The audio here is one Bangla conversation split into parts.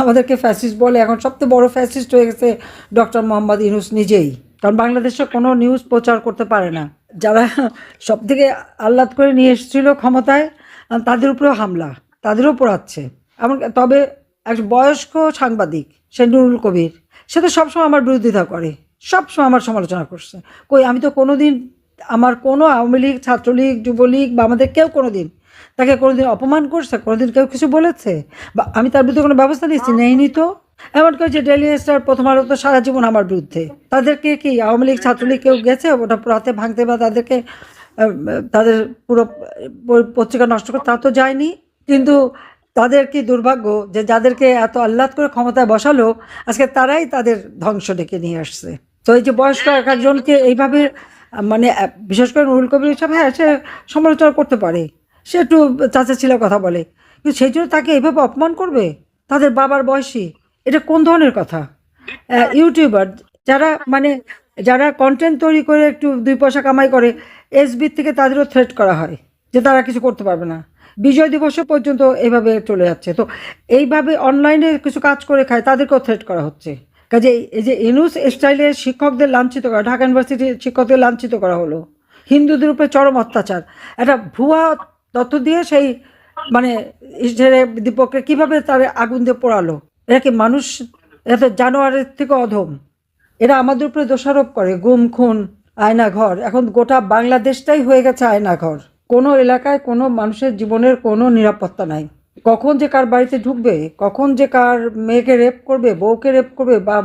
আমাদেরকে ফ্যাসিস্ট বলে। এখন সবচেয়ে বড় ফ্যাসিস্ট হয়ে গেছে ডক্টর মোহাম্মদ ইউনুস নিজেই। কারণ বাংলাদেশে কোনো নিউজ প্রচার করতে পারে না। যারা সব থেকে আহ্লাদ করে নিয়ে এসেছিল ক্ষমতায় তাদের উপরেও হামলা তাদেরও পড়াচ্ছে এমন তবে এক বয়স্ক সাংবাদিক, সে নুরুল কবির, সে তো সবসময় আমার বিরোধিতা করে, সবসময় আমার সমালোচনা করছে। কই, আমি তো কোনোদিন আমার কোনো আওয়ামী লীগ, ছাত্রলীগ, যুবলীগ বা আমাদের কেউ কোনো দিন তাকে কোনোদিন অপমান করছে কোনোদিন কেউ কিছু বলেছে? বা আমি তার বিরুদ্ধে কোনো ব্যবস্থা নিয়েছি? নেইনি তো? এমন কেউ যে ডেলি স্টার প্রথম আলো তো সারা জীবন আমার বিরুদ্ধে। তাদেরকে কি আওয়ামী লীগ ছাত্রলীগ কেউ গেছে? ওটা রাতে ভাঙতে বা তাদেরকে তাদের পুরো পত্রিকা নষ্ট করতে তা তো যায়নি। কিন্তু তাদের কি দুর্ভাগ্য যে যাদেরকে এত আহ্লাদ করে ক্ষমতায় বসালো আজকে তারাই তাদের ধ্বংস ডেকে নিয়ে আসছে? তো এই যে বয়স্ক এক একজনকে এইভাবে মানে বিশেষ করে নুরুল কবির হিসাবে হ্যাঁ সে সমালোচনা করতে পারে। সে একটু চাচা ছিল কথা বলে। কিন্তু সেই জন্য তাকে এভাবে অপমান করবে? তাদের বাবার বয়সী? এটা কোন ধরনের কথা? ইউটিউবার যারা মানে যারা কন্টেন্ট তৈরি করে একটু দুই পয়সা কামাই করে এসবি থেকে তাদেরও থ্রেট করা হয় যে তারা কিছু করতে পারবে না। বিজয় দিবসও পর্যন্ত এইভাবে চলে যাচ্ছে। তো এইভাবে অনলাইনে কিছু কাজ করে খায়, তাদেরকেও থ্রেট করা হচ্ছে। কাজে এই যে ইনুস স্টাইলে শিক্ষকদের লাঞ্ছিত করা, ঢাকা ইউনিভার্সিটির শিক্ষকদের লাঞ্ছিত করা হলো। হিন্দুদের উপরে চরম অত্যাচার। একটা ভুয়া তথ্য দিয়ে সেই মানে ইসরায়েলের দীপককে কীভাবে তার আগুন দিয়ে পোড়ালো? এরা কি মানুষ? এরা তো জানোয়ারের থেকে অধম। এরা আমাদের উপরে দোষারোপ করে, গুম, খুন আয়না ঘর এখন গোটা বাংলাদেশটাই হয়ে গেছে আয়না ঘর কোনো এলাকায় কোনো মানুষের জীবনের কোনো নিরাপত্তা নাই। কখন যে কার বাড়িতে ঢুকবে, কখন যে কার মেয়েকে রেপ করবে, বউকে রেপ করবে, বা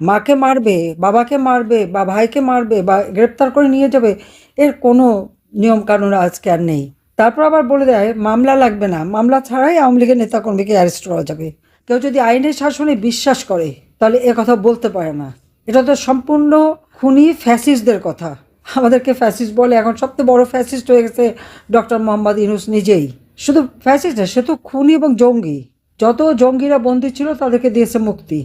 মাকে মারবে, বাবাকে মারবে, বা ভাইকে মারবে, বা গ্রেপ্তার করে নিয়ে যাবে, এর কোনো নিয়মকানুন আজকে আর নেই। তারপর আবার বলে দেয়, মামলা লাগবে না। মামলা ছাড়াই আওয়ামী লীগের নেতাকর্মীকে অ্যারেস্ট করা যাবে। কেউ যদি আইনের শাসনে বিশ্বাস করে, তাহলে এ কথা বলতে পারে না। এটা তো সম্পূর্ণ খুনি ফ্যাসিস্টদের কথা। আমাদেরকে ফ্যাসিস্ট বলে, এখন সবচেয়ে বড় ফ্যাসিস্ট হয়ে গেছে ডক্টর মোহাম্মদ ইউনুস নিজেই। শুধু ফ্যাসিস্ট না, সে তো খুনি এবং জঙ্গি। যত জঙ্গিরা বন্দী ছিল, তাদেরকে দিয়েছে মুক্তি।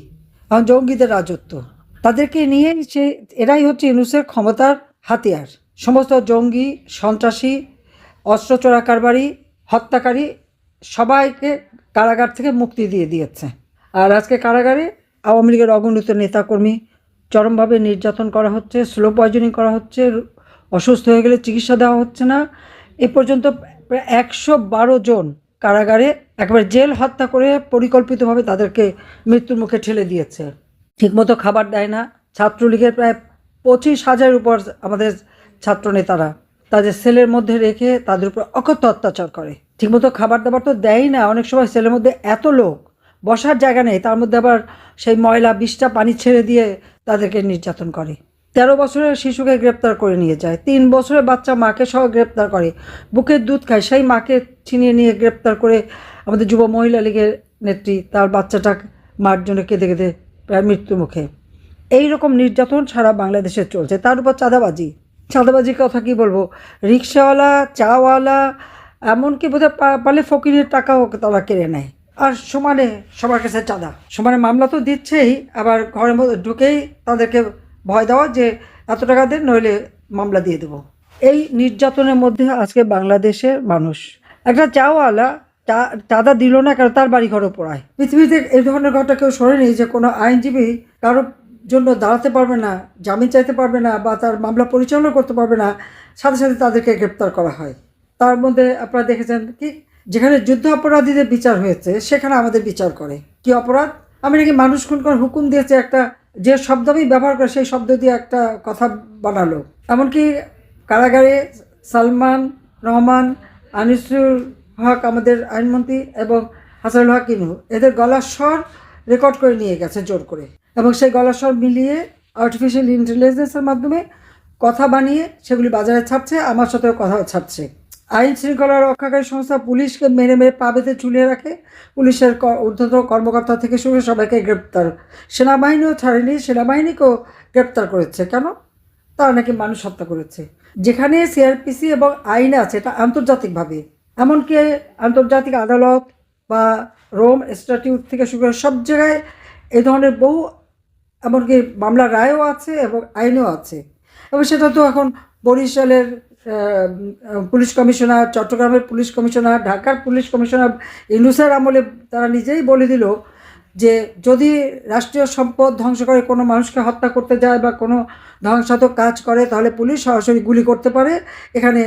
এখন জঙ্গিদের রাজত্ব। তাদেরকে নিয়ে সে, এরাই হচ্ছে ইউনুসের ক্ষমতার হাতিয়ার। সমস্ত জঙ্গি, সন্ত্রাসী অস্ত্র চোরা কারবারি হত্যাকারী সবাইকে কারাগার থেকে মুক্তি দিয়ে দিয়েছে। আর আজকে কারাগারে আওয়ামী লীগের অগণিত নেতাকর্মী চরমভাবে নির্যাতন করা হচ্ছে স্লো পয়জনিং করা হচ্ছে, অসুস্থ হয়ে গেলে চিকিৎসা দেওয়া হচ্ছে না। এ পর্যন্ত প্রায় একশো বারো জন কারাগারে একবার জেল হত্যা করে পরিকল্পিতভাবে তাদেরকে মৃত্যুর মুখে ঠেলে দিয়েছে। ঠিকমতো খাবার দেয় না। ছাত্রলীগের প্রায় পঁচিশ হাজারের উপর আমাদের ছাত্র নেতারা তাদের সেলের মধ্যে রেখে তাদের উপর অকথ্য অত্যাচার করে। ঠিকমতো খাবার দাবার তো দেয়ই না। অনেক সময় সেলের মধ্যে এত লোক বসার জায়গা নেই, তার মধ্যে আবার সেই ময়লা, বিষটা, পানি ছেড়ে দিয়ে তাদেরকে নির্যাতন করে। তেরো বছরের শিশুকে গ্রেপ্তার করে নিয়ে যায়। তিন বছরের বাচ্চা মাকে সহ গ্রেপ্তার করে। বুকের দুধ খায়। সেই মাকে ছিনিয়ে নিয়ে গ্রেপ্তার করে আমাদের যুব মহিলা লীগের নেত্রী তার বাচ্চাটা মার জন্য কেঁদে কেঁদে প্রায় মৃত্যু মুখে এই রকম নির্যাতন সারা বাংলাদেশে চলছে। তার উপর চাঁদাবাজি। চাঁদাবাজির কথা কি বলব? রিক্সাওয়ালা, চাওয়ালা, এমনকি বোধহয় পা- পারলে ফকিরের টাকাও তারা কেড়ে নেয়। আর সমানে সবার কাছে চাঁদা। সমানে মামলা তো দিচ্ছেই, আবার ঘরের মধ্যে ঢুকেই তাদেরকে ভয় দেওয়া যে এত টাকা দেন, নইলে মামলা দিয়ে দেবো। এই নির্যাতনের মধ্যে আজকে বাংলাদেশের মানুষ। একটা চাওয়ালা চাঁদা দিল না কারণ তার বাড়ি ঘরও পড়ায়। পৃথিবীতে এই ধরনের ঘটনা কেউ শোনেনি যে কোনো আইনজীবী কারোর জন্য দাঁড়াতে পারবে না, জামিন চাইতে পারবে না বা তার মামলা পরিচালনা করতে পারবে না, সাথে সাথে তাদেরকে গ্রেপ্তার করা হয়। তার মধ্যে আপনারা দেখেছেন কি, যেখানে যুদ্ধ অপরাধীদের বিচার হয়েছে, সেখানে আমাদের বিচার করে। কি অপরাধ? আমি নাকি মানুষ খুন করার হুকুম দিয়েছে একটা, যে শব্দ আমি ব্যবহার করে সেই শব্দ দিয়ে একটা কথা বানালো। এমনকি কারাগারে সালমান রহমান আনিসুল হক আমাদের আইনমন্ত্রী এবং হাসানুল হক ইনু এদের গলার স্বর রেকর্ড করে নিয়ে গেছে জোর করে। এবং সেই গলার স্বর মিলিয়ে আর্টিফিশিয়াল ইন্টেলিজেন্সের মাধ্যমে কথা বানিয়ে সেগুলি বাজারে ছাপছে, আমার সাথেও কথা ছাপছে। আইন শৃঙ্খলা রক্ষাকারী সংস্থা পুলিশকে মেরে মেরে পা বেঁধে রাখে। পুলিশের ঊর্ধ্বতন কর্মকর্তা থেকে শুরু সবাইকে গ্রেপ্তার। সেনাবাহিনীও ছাড়েনি, সেনাবাহিনীকেও গ্রেপ্তার করেছে। কেন? তারা নাকি মানুষ হত্যা করেছে। যেখানে সিআরপিসি এবং আইন আছে, এটা আন্তর্জাতিকভাবে। এমনকি আন্তর্জাতিক আদালত বা রোম স্ট্যাটিউট থেকে শুরু করে সব জায়গায় এ ধরনের বহু এমনকি মামলার রায়ও আছে এবং আইনও আছে। এবং সেটা তো এখন বরিশালের পুলিশ কমিশনার, চট্টগ্রামের পুলিশ কমিশনার, ঢাকার পুলিশ কমিশনার ইনুসার আমলে তারা নিজেই বলে দিল যে যদি রাষ্ট্রীয় সম্পদ ধ্বংস করে কোনো মানুষকে হত্যা করতে যায় বা কোনো ধ্বংসাত্মক কাজ করে, তাহলে পুলিশ সরাসরি গুলি করতে পারে। এখানে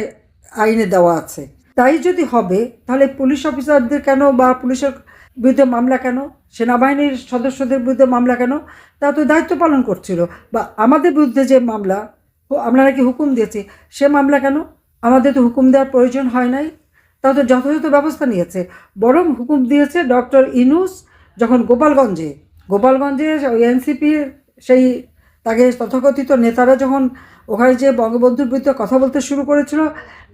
আইনে দেওয়া আছে। তাই যদি হবে, তাহলে পুলিশ অফিসারদের কেন বা পুলিশের বিরুদ্ধে মামলা কেন? সেনাবাহিনীর সদস্যদের বিরুদ্ধে মামলা কেন? তারা তো দায়িত্ব পালন করছিল। বা আমাদের বিরুদ্ধে যে মামলা আমরা নাকি হুকুম দিয়েছি? সে মামলা কেন? আমাদের তো হুকুম দেওয়ার প্রয়োজন হয় নাই। তারা তো যথাযথ ব্যবস্থা নিয়েছে। বরং হুকুম দিয়েছে ডক্টর ইনুস যখন গোপালগঞ্জে গোপালগঞ্জে এনসিপির সেই তাকে তথাকথিত নেতারা যখন ওখানে যে বঙ্গবন্ধুর বিরুদ্ধে কথা বলতে শুরু করেছিল,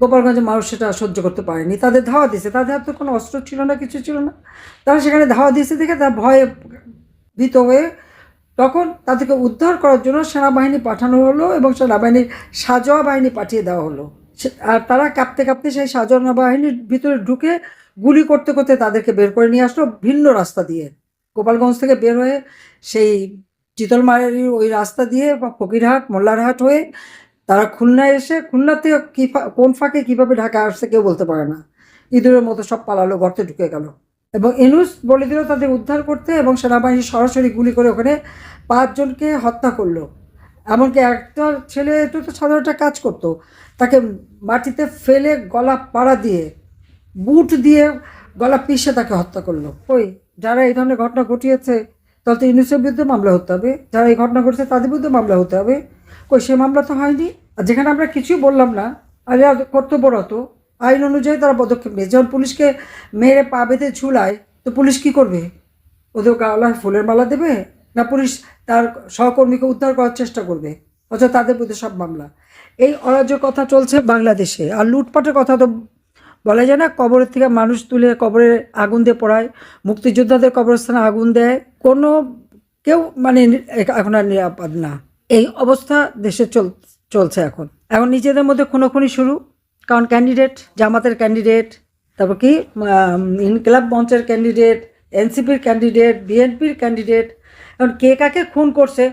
গোপালগঞ্জের মানুষ সেটা সহ্য করতে পারেনি। তাদের ধাওয়া দিয়েছে। তাদের হাতে কোনো অস্ত্র ছিল না, কিছু ছিল না। তারা সেখানে ধাওয়া দিয়েছে দেখে তারা ভয়ে ভীত হয়ে তখন তাদেরকে উদ্ধার করার জন্য সেনাবাহিনী পাঠানো হলো এবং সেনাবাহিনীর সাজোয়া বাহিনী পাঠিয়ে দেওয়া হলো। আর তারা কাঁপতে কাঁপতে সেই সাজোয়া বাহিনীর ভিতরে ঢুকে গুলি করতে করতে তাদেরকে বের করে নিয়ে আসলো ভিন্ন রাস্তা দিয়ে। গোপালগঞ্জ থেকে বের হয়ে সেই চিতলমারির ওই রাস্তা দিয়ে বা ফকিরহাট, মোল্লারহাট হয়ে তারা খুলনায় এসে, খুলনা থেকে কী কোন ফাঁকে কীভাবে ঢাকা আসছে কেউ বলতে পারে না। ইঁদুরের মতো সব পালালো, গর্তে ঢুকে গেল। এবং এনুস বলে দিল তাদের উদ্ধার করতে এবং সেনাবাহিনী সরাসরি গুলি করে ওখানে পাঁচজনকে হত্যা করল। এমনকি একটা ছেলে একটু তো সাধারণ একটা কাজ করতো। তাকে মাটিতে ফেলে গলা পাড়া দিয়ে, বুট দিয়ে গলা পিষে তাকে হত্যা করল। ওই যারা এই ধরনের ঘটনা ঘটিয়েছে তাহলে তো ইউনিসেফের বিরুদ্ধে মামলা হতে হবে। যারা এই ঘটনা ঘটেছে তাদের বিরুদ্ধে মামলা হতে হবে। কই, সে মামলা তো হয়নি। আর যেখানে আমরা কিছুই বললাম না, আর কর্তব্যরত। আইন অনুযায়ী তারা পদক্ষেপ নিয়েছে। যেমন পুলিশকে মেরে পা বেঁধে ঝুলায়, তো পুলিশ কি করবে? ওদের গাওয়ালার ফুলের মালা দেবে? না পুলিশ তার সহকর্মীকে উদ্ধার করার চেষ্টা করবে? অথচ তাদের বিরুদ্ধে সব মামলা। এই অরাজকতা চলছে বাংলাদেশে। আর লুটপাটের কথা তো বলা যায় না কবরের থেকে মানুষ তুলে কবরে আগুন দিয়ে পড়ায়, মুক্তিযোদ্ধাদের কবরস্থানে আগুন দেয়। কোনো, কেউ মানে এখন আর নিরাপদ না। এই অবস্থা দেশে চল, চলছে এখন। এখন নিজেদের মধ্যে খুনোখুনি শুরু। কারণ ক্যান্ডিডেট জামাতের ক্যান্ডিডেট তারপর কি ইনকলাব মঞ্চের ক্যান্ডিডেট এনসিপির ক্যান্ডিডেট বিএনপির ক্যান্ডিডেট এখন কে কাকে খুন করছে,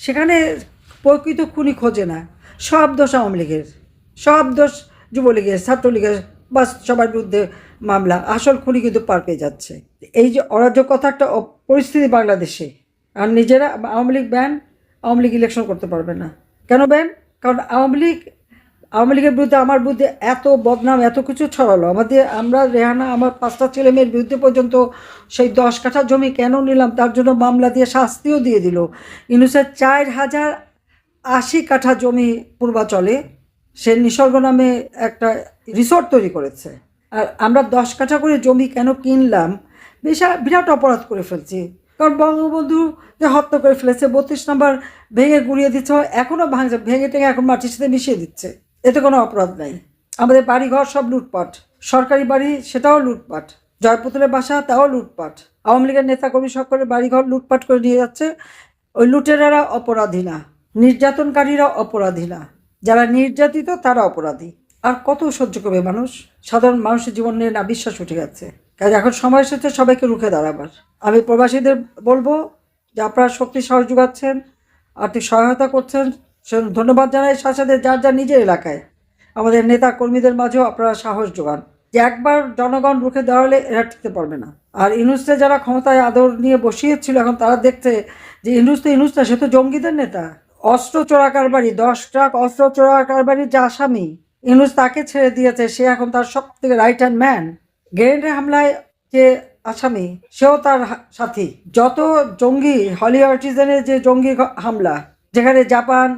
সেখানে প্রকৃত খুনি খোঁজে না। সব দোষ আওয়ামী লীগের। সব দোষ যুবলীগের, ছাত্রলীগের। বাস সবার বিরুদ্ধে মামলা। আসল খুনি কিন্তু পার পেয়ে যাচ্ছে। এই যে অরাজকতা একটা পরিস্থিতি বাংলাদেশে। আর নিজেরা আওয়ামী লীগ ব্যান আওয়ামী লীগ ইলেকশন করতে পারবে না। কেন ব্যান কারণ আওয়ামী লীগ, আওয়ামী লীগের বিরুদ্ধে আমার বিরুদ্ধে এত বদনাম, এত কিছু ছড়ালো। আমাদের, আমরা, রেহানা, আমার পাঁচটা ছেলে মেয়ের বিরুদ্ধে পর্যন্ত সেই দশ কাঠা জমি কেন নিলাম? তার জন্য মামলা দিয়ে শাস্তিও দিয়ে দিল। ইউনুসের চার হাজার আশি কাঠা জমি পূর্বাচলে সে নিসর্গ নামে একটা রিসোর্ট তৈরি করেছে। আর আমরা দশ কাঠা করে জমি কেন কিনলাম? বিশাল বিরাট অপরাধ করে ফেলছি। কারণ বঙ্গবন্ধু যে হত্যা করে ফেলেছে, বত্রিশ নম্বর ভেঙে গুড়িয়ে দিচ্ছে এখনও ভাঙছে, ভেঙে টেঙে এখন মাটির সাথে মিশিয়ে দিচ্ছে। এতে কোনো অপরাধ নাই। আমাদের বাড়িঘর সব লুটপাট। সরকারি বাড়ি, সেটাও লুটপাট। জয়পুতুলের বাসা, তাও লুটপাট। আওয়ামী লীগের নেতাকর্মী সকলের বাড়িঘর লুটপাট করে নিয়ে যাচ্ছে। ওই লুটেরারা অপরাধী না। নির্যাতনকারীরা অপরাধী না। যারা নির্যাতিত, তারা অপরাধী। আর কত সহ্য করবে মানুষ? সাধারণ মানুষের জীবন নিয়ে না বিশ্বাস উঠে গেছে। কাজে এখন সময় এসেছে সবাইকে রুখে দাঁড়াবার। আমি প্রবাসীদের বলব যে আপনারা শক্তি সাহস যোগাচ্ছেন, আর্থিক সহায়তা করছেন। ধন্যবাদ জানাই সাথে যার যার নিজের এলাকায়। আমাদের নেতা কর্মীদের মাঝেও আপনারা সাহস যোগান। যে একবার জনগণ রুখে দাঁড়ালে এরা টিকতে পারবে না। আর ইনুসে যারা ক্ষমতায় আদর নিয়ে বসিয়েছিল, এখন তারা দেখছে যে ইনুস তো ইনুস না, সে তো জঙ্গিদের নেতা। অস্ত্র চোরা কারবারি, দশ ট্রাক অস্ত্র চোরা কারবারির যে আসামি ইনুস তাকে ছেড়ে দিয়েছে, সে এখন তার সব থেকে রাইট হ্যান্ড ম্যান গ্রেনেডের হামলায় যে আসামি, সেও তার সাথী। যত জঙ্গি হলি আর্টিজানের যে জঙ্গি হামলা, যেখানে জাপান,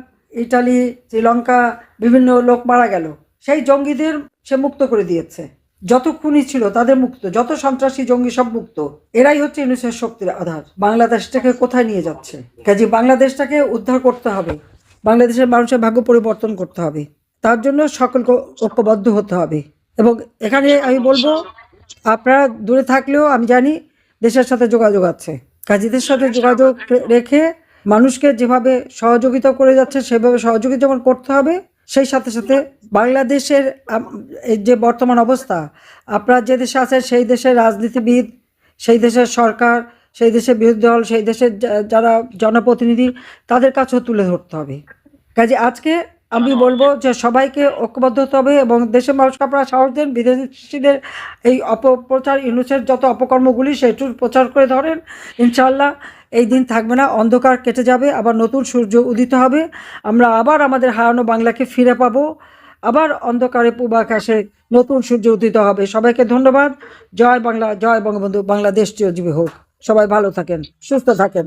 ইটালি, শ্রীলঙ্কা, বিভিন্ন লোক মারা গেল, সেই জঙ্গিদের সে মুক্ত করে দিয়েছে। যত খুনি ছিল তাদের মুক্ত, যত সন্ত্রাসী, জঙ্গি সব মুক্ত। এরাই হচ্ছে ইউনিসেফ শক্তির আধার। বাংলাদেশটাকে কোথায় নিয়ে যাচ্ছে? কাজে বাংলাদেশটাকে উদ্ধার করতে হবে। বাংলাদেশের মানুষের ভাগ্য পরিবর্তন করতে হবে। তার জন্য সকলকে ঐক্যবদ্ধ হতে হবে। এবং এখানে আমি বলব, আপনারা দূরে থাকলেও আমি জানি দেশের সাথে যোগাযোগ আছে। কাজীদের সাথে যোগাযোগ রেখে মানুষকে যেভাবে সহযোগিতা করে যাচ্ছে, সেভাবে সহযোগিতা যেমন করতে হবে সেই সাথে সাথে বাংলাদেশের যে বর্তমান অবস্থা, আপনারা যে দেশে আছেন সেই দেশের রাজনীতিবিদ, সেই দেশের সরকার, সেই দেশের বিরোধী দল, সেই দেশের যারা জনপ্রতিনিধি, তাদের কাছেও তুলে ধরতে হবে। কাজে আজকে আমি বলব যে সবাইকে ঐক্যবদ্ধ হতে হবে এবং দেশের মানুষকে আপনারা সাহস দেন, বিদেশিদের এই অপপ্রচার, ইউনুসের যত অপকর্মগুলি, সেটুর প্রচার করে ধরেন। ইনশাল্লাহ এই দিন থাকবে না, অন্ধকার কেটে যাবে, আবার নতুন সূর্য উদিত হবে। আমরা আবার আমাদের হারানো বাংলাকে ফিরে পাবো, আবার অন্ধকারে পূর্বাকাশে নতুন সূর্য উদিত হবে। সবাইকে ধন্যবাদ। জয় বাংলা, জয় বঙ্গবন্ধু, বাংলাদেশ চিরজীবী হোক। সবাই ভালো থাকেন, সুস্থ থাকেন।